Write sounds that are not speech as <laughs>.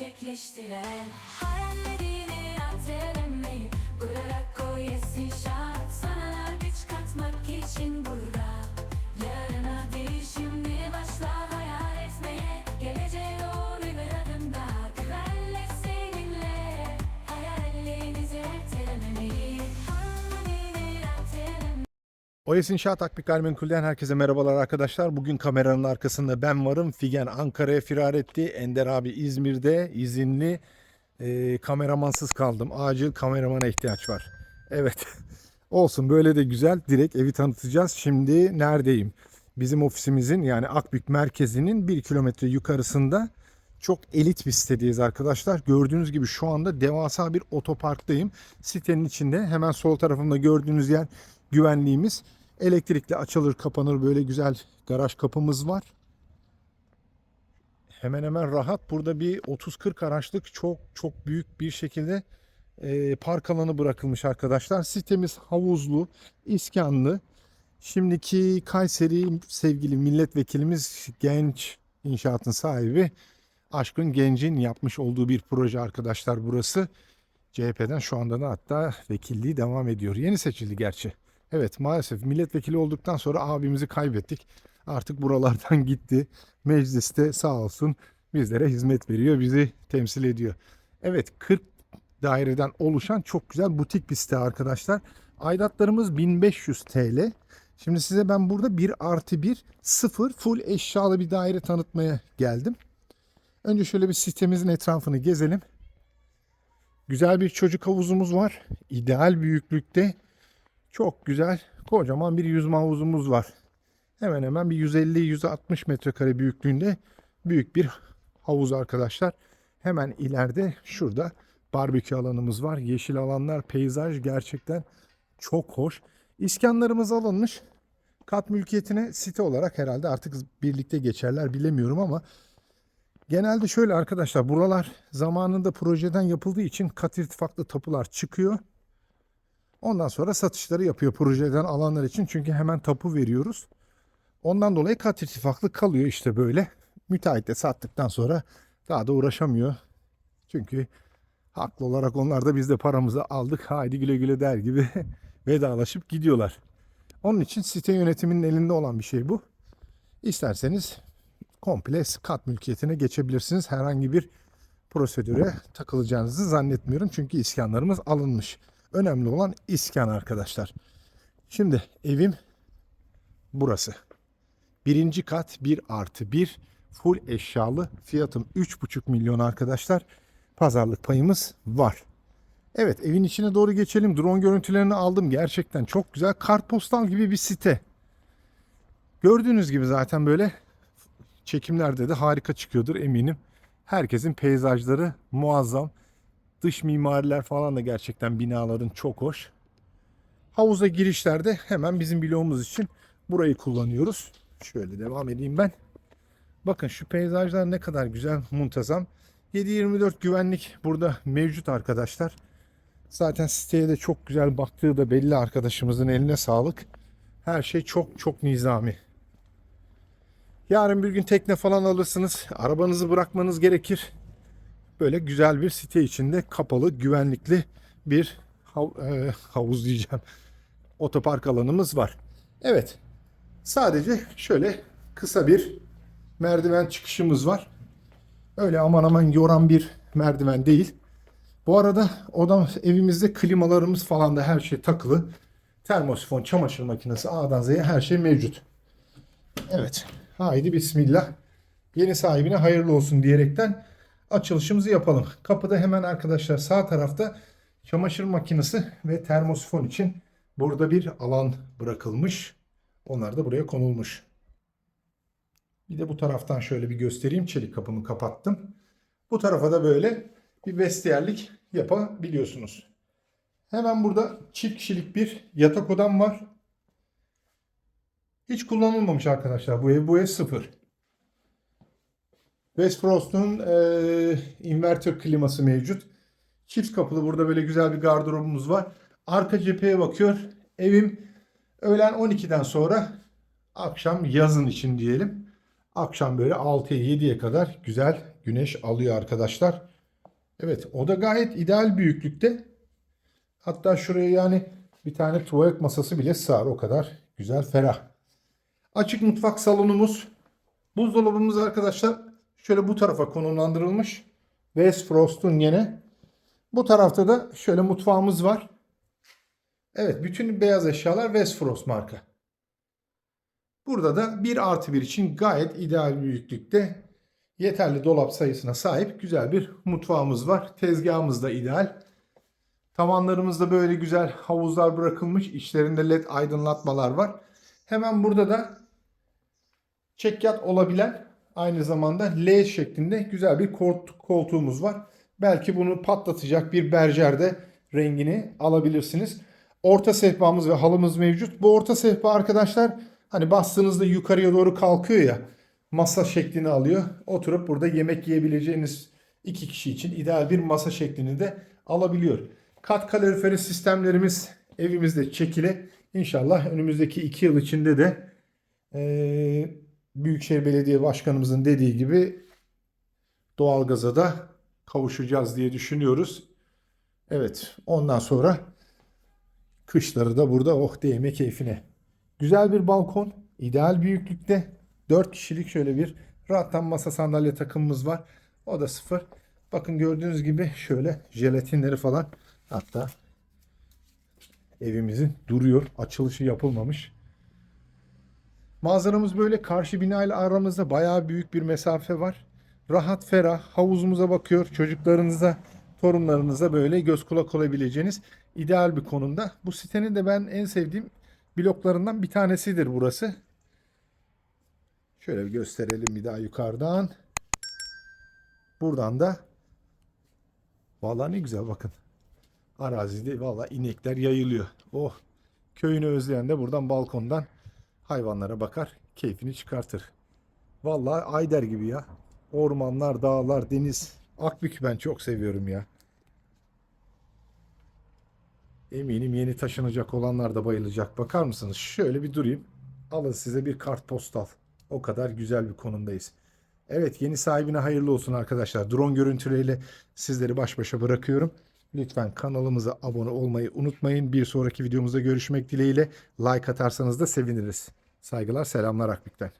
gerçekleştiren Hayallerini ertelemeyi OES İnşaat Akbik Gayrimenkul'den herkese merhabalar arkadaşlar. Bugün kameranın arkasında ben varım. Figen Ankara'ya firar etti. Ender abi İzmir'de izinli. Ee, kameramansız kaldım. Acil kameramana ihtiyaç var. Evet. <laughs> Olsun böyle de güzel. Direkt evi tanıtacağız. Şimdi neredeyim? Bizim ofisimizin yani Akbük merkezinin bir kilometre yukarısında çok elit bir sitedeyiz arkadaşlar. Gördüğünüz gibi şu anda devasa bir otoparktayım. Sitenin içinde hemen sol tarafımda gördüğünüz yer güvenliğimiz. Elektrikli açılır kapanır böyle güzel garaj kapımız var. Hemen hemen rahat. Burada bir 30-40 araçlık çok çok büyük bir şekilde e, park alanı bırakılmış arkadaşlar. Sitemiz havuzlu, iskanlı. Şimdiki Kayseri sevgili milletvekilimiz Genç İnşaatın sahibi Aşkın Genç'in yapmış olduğu bir proje arkadaşlar burası. CHP'den şu anda da hatta vekilliği devam ediyor. Yeni seçildi gerçi. Evet maalesef milletvekili olduktan sonra abimizi kaybettik. Artık buralardan <laughs> gitti. Mecliste sağ olsun bizlere hizmet veriyor, bizi temsil ediyor. Evet 40 daireden oluşan çok güzel butik bir site arkadaşlar. Aidatlarımız 1500 TL. Şimdi size ben burada bir artı bir sıfır full eşyalı bir daire tanıtmaya geldim. Önce şöyle bir sitemizin etrafını gezelim. Güzel bir çocuk havuzumuz var. İdeal büyüklükte. Çok güzel. Kocaman bir yüzme havuzumuz var. Hemen hemen bir 150-160 metrekare büyüklüğünde büyük bir havuz arkadaşlar. Hemen ileride şurada barbekü alanımız var. Yeşil alanlar, peyzaj gerçekten çok hoş. İskanlarımız alınmış. Kat mülkiyetine site olarak herhalde artık birlikte geçerler bilemiyorum ama Genelde şöyle arkadaşlar buralar zamanında projeden yapıldığı için kat irtifaklı tapular çıkıyor. Ondan sonra satışları yapıyor projeden alanlar için. Çünkü hemen tapu veriyoruz. Ondan dolayı kat irtifaklı kalıyor işte böyle. Müteahhit de sattıktan sonra daha da uğraşamıyor. Çünkü haklı olarak onlar da biz de paramızı aldık haydi güle güle der gibi <laughs> vedalaşıp gidiyorlar. Onun için site yönetiminin elinde olan bir şey bu. İsterseniz komple kat mülkiyetine geçebilirsiniz. Herhangi bir prosedüre takılacağınızı zannetmiyorum. Çünkü iskanlarımız alınmış. Önemli olan iskan arkadaşlar. Şimdi evim burası. Birinci kat 1 artı 1 full eşyalı fiyatım 3,5 milyon arkadaşlar. Pazarlık payımız var. Evet evin içine doğru geçelim. Drone görüntülerini aldım. Gerçekten çok güzel. Kartpostal gibi bir site. Gördüğünüz gibi zaten böyle çekimlerde de harika çıkıyordur eminim. Herkesin peyzajları muazzam. Dış mimariler falan da gerçekten binaların çok hoş. Havuza girişlerde hemen bizim bloğumuz için burayı kullanıyoruz. Şöyle devam edeyim ben. Bakın şu peyzajlar ne kadar güzel, muntazam. 7-24 güvenlik burada mevcut arkadaşlar. Zaten siteye de çok güzel baktığı da belli arkadaşımızın eline sağlık. Her şey çok çok nizami. Yarın bir gün tekne falan alırsınız. Arabanızı bırakmanız gerekir. Böyle güzel bir site içinde kapalı, güvenlikli bir hav- e, havuz diyeceğim. Otopark alanımız var. Evet. Sadece şöyle kısa bir merdiven çıkışımız var. Öyle aman aman yoran bir merdiven değil. Bu arada odam evimizde klimalarımız falan da her şey takılı. Termosifon, çamaşır makinesi A'dan Z'ye her şey mevcut. Evet. Haydi bismillah. Yeni sahibine hayırlı olsun diyerekten açılışımızı yapalım. Kapıda hemen arkadaşlar sağ tarafta çamaşır makinesi ve termosifon için burada bir alan bırakılmış. Onlar da buraya konulmuş. Bir de bu taraftan şöyle bir göstereyim. Çelik kapımı kapattım. Bu tarafa da böyle bir vestiyerlik yapabiliyorsunuz. Hemen burada çift kişilik bir yatak odam var. Hiç kullanılmamış arkadaşlar bu ev. Bu ev sıfır. West Frost'un e, inverter kliması mevcut. Çift kapılı burada böyle güzel bir gardırobumuz var. Arka cepheye bakıyor. Evim öğlen 12'den sonra akşam yazın için diyelim. Akşam böyle 6'ya 7'ye kadar güzel güneş alıyor arkadaşlar. Evet o da gayet ideal büyüklükte. Hatta şuraya yani bir tane tuvalet masası bile sığar o kadar güzel ferah. Açık mutfak salonumuz. Buzdolabımız arkadaşlar şöyle bu tarafa konumlandırılmış. West Frost'un yine. Bu tarafta da şöyle mutfağımız var. Evet bütün beyaz eşyalar West Frost marka. Burada da 1 artı 1 için gayet ideal büyüklükte yeterli dolap sayısına sahip güzel bir mutfağımız var. Tezgahımız da ideal. Tavanlarımızda böyle güzel havuzlar bırakılmış. İçlerinde led aydınlatmalar var. Hemen burada da çekyat olabilen aynı zamanda L şeklinde güzel bir koltuğumuz var. Belki bunu patlatacak bir berjerde rengini alabilirsiniz. Orta sehpamız ve halımız mevcut. Bu orta sehpa arkadaşlar hani bastığınızda yukarıya doğru kalkıyor ya masa şeklini alıyor. Oturup burada yemek yiyebileceğiniz iki kişi için ideal bir masa şeklini de alabiliyor. Kat kaloriferi sistemlerimiz evimizde çekili. İnşallah önümüzdeki iki yıl içinde de eee Büyükşehir Belediye Başkanımızın dediği gibi doğalgaza da kavuşacağız diye düşünüyoruz. Evet, ondan sonra kışları da burada oh değme keyfine. Güzel bir balkon, ideal büyüklükte. 4 kişilik şöyle bir rahattan masa sandalye takımımız var. O da sıfır. Bakın gördüğünüz gibi şöyle jelatinleri falan hatta evimizin duruyor. Açılışı yapılmamış. Manzaramız böyle. Karşı binayla aramızda bayağı büyük bir mesafe var. Rahat ferah havuzumuza bakıyor. Çocuklarınıza, torunlarınıza böyle göz kulak olabileceğiniz ideal bir konumda. Bu sitenin de ben en sevdiğim bloklarından bir tanesidir burası. Şöyle bir gösterelim bir daha yukarıdan. Buradan da vallahi ne güzel bakın. Arazide vallahi inekler yayılıyor. Oh köyünü özleyen de buradan balkondan hayvanlara bakar, keyfini çıkartır. Vallahi Ayder gibi ya. Ormanlar, dağlar, deniz. Akbük'ü ben çok seviyorum ya. Eminim yeni taşınacak olanlar da bayılacak. Bakar mısınız? Şöyle bir durayım. Alın size bir kartpostal. O kadar güzel bir konumdayız. Evet yeni sahibine hayırlı olsun arkadaşlar. Drone görüntüleriyle sizleri baş başa bırakıyorum. Lütfen kanalımıza abone olmayı unutmayın. Bir sonraki videomuzda görüşmek dileğiyle like atarsanız da seviniriz. Saygılar selamlar Akbük'ten.